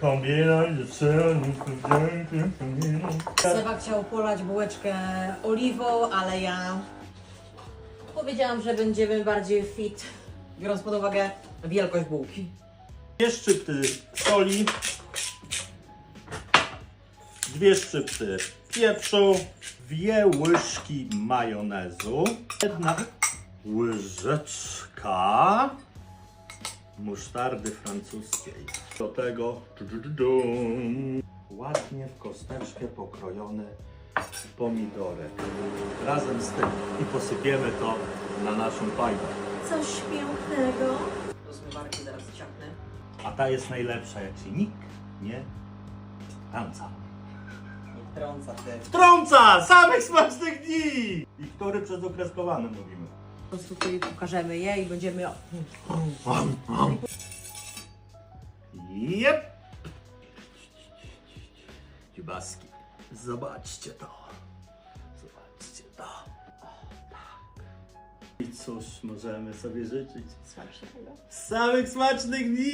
Kombina dziewczyny, kombina. Seba chciał polać bułeczkę oliwą, ale ja powiedziałam, że będziemy bardziej fit, biorąc pod uwagę wielkość bułki. Dwie szczypty soli, dwie szczypty pieprzu, dwie łyżki majonezu, jedna łyżeczka musztardy francuskiej. Do tego ładnie w kosteczkę pokrojone pomidory razem z tym i posypiemy to na naszą fajkę. Coś pięknego. Do zmywarki zaraz ciapnę. A ta jest najlepsza, jak się nikt nie wtrąca. Nie wtrąca ty. Wtrąca! Samych smacznych dni! I który przez okreskowane mówimy. Po prostu tutaj pokażemy je i będziemy... Jep! Dziubaski. Zobaczcie to. Zobaczcie to. O, tak. I cóż możemy sobie życzyć? Smacznego. Samych smacznych dni!